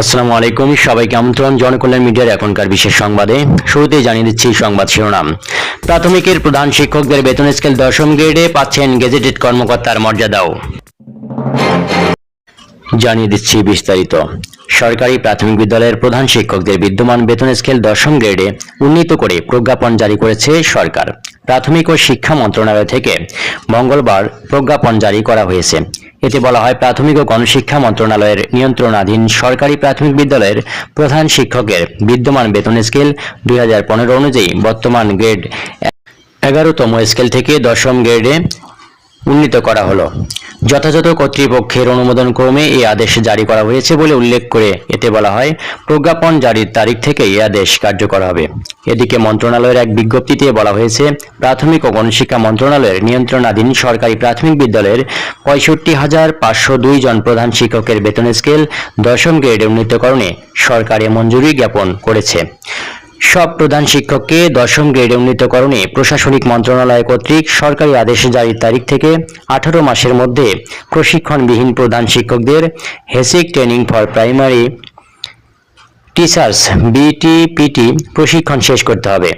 আসসালামু আলাইকুম। সবাইকে আমন্ত্রণ জনকল্যাণ মিডিয়ার এখনকার বিশেষ সংবাদে। শুরুতেই জানিয়ে দিচ্ছি সংবাদ শিরোনাম। প্রাথমিকের প্রধান শিক্ষকদের বেতন স্কেল দশম গ্রেডে পাচ্ছেন গেজেটেড কর্মকর্তার মর্যাদাও। জানিয়ে দিচ্ছি বিস্তারিত। সরকারি প্রাথমিক বিদ্যালয়ের প্রধান শিক্ষকদের বিদ্যমান বেতন স্কেল দশম গ্রেডে উন্নীত করে প্রজ্ঞাপন জারি করেছে সরকার। প্রাথমিক ও শিক্ষা মন্ত্রণালয় থেকে মঙ্গলবার প্রজ্ঞাপন জারি করা হয়েছে। এতে বলা হয় প্রাথমিক ও গণশিক্ষা মন্ত্রণালয়ের নিয়ন্ত্রণাধীন সরকারি প্রাথমিক বিদ্যালয়ের প্রধান শিক্ষকের বিদ্যমান বেতন স্কেল দুই হাজার পনেরো অনুযায়ী বর্তমান গ্রেড এগারোতম স্কেল থেকে দশম গ্রেডে উন্নীত করা হলো। যথাযথ কর্তৃপক্ষের অনুমোদন ক্রমে এই আদেশ জারি করা হয়েছে বলে উল্লেখ করে এতে বলা হয়, প্রজ্ঞাপন জারির তারিখ থেকে এই আদেশ কার্যকর হবে। এদিকে মন্ত্রণালয়ের এক বিজ্ঞপ্তিতে বলা হয়েছে, প্রাথমিক ও গণশিক্ষা মন্ত্রণালয়ের নিয়ন্ত্রণাধীন সরকারি প্রাথমিক বিদ্যালয়ের পঁয়ষট্টি হাজার পাঁচশো দুই জন প্রধান শিক্ষকের বেতন স্কেল দশম গ্রেডে উন্নীতকরণে সরকারে মঞ্জুরি জ্ঞাপন করেছে। সব প্রধান শিক্ষককে দশম গ্রেডে উন্নীতকরণে প্রশাসনিক মন্ত্রণালয় কর্তৃক সরকারি আদেশ জারির তারিখ থেকে আঠারো মাসের মধ্যে প্রশিক্ষণবিহীন প্রধান শিক্ষকদের basic training for primary teachers BTPT প্রশিক্ষণ শেষ করতে হবে।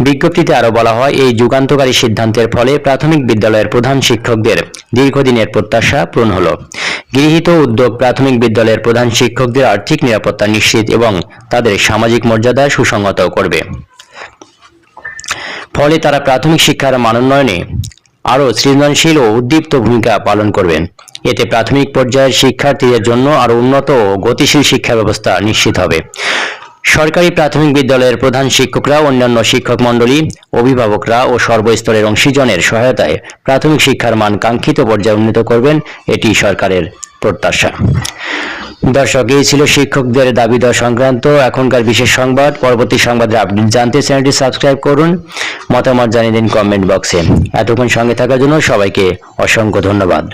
বিজ্ঞপ্তিতে আরও বলা হয়, এই যুগান্তকারী সিদ্ধান্তের ফলে প্রাথমিক বিদ্যালয়ের প্রধান শিক্ষকদের দীর্ঘদিনের প্রত্যাশা পূরণ হলো। গৃহীত উদ্যোগ প্রাথমিক বিদ্যালয়ের প্রধান শিক্ষকদের আর্থিক নিরাপত্তা নিশ্চিত এবং তাদের সামাজিক মর্যাদা সুসংগত করবে। ফলে তারা প্রাথমিক শিক্ষার মানোন্নয়নে আরও সৃজনশীল ও উদ্দীপ্ত ভূমিকা পালন করবেন। এতে প্রাথমিক পর্যায়ের শিক্ষার্থীদের জন্য আরও উন্নত ও গতিশীল শিক্ষা ব্যবস্থা নিশ্চিত হবে। সরকারি প্রাথমিক বিদ্যালয়ের প্রধান শিক্ষকরা, অন্যান্য শিক্ষক মণ্ডলী, অভিভাবকরা ও সর্বস্তরের অংশীজনের সহায়তায় প্রাথমিক শিক্ষার মান কাঙ্ক্ষিত পর্যায়ে উন্নীত করবেন। এটি সরকারের প্রত্যাশা। দর্শক, এই ছিল শিক্ষকদের দাবি দেওয়া সংক্রান্ত এখনকার বিশেষ সংবাদ। পরবর্তী সংবাদের আপডেট জানতে চ্যানেলটি সাবস্ক্রাইব করুন। মতামত জানিয়ে দিন কমেন্ট বক্সে। এতক্ষণ সঙ্গে থাকার জন্য সবাইকে অসংখ্য ধন্যবাদ।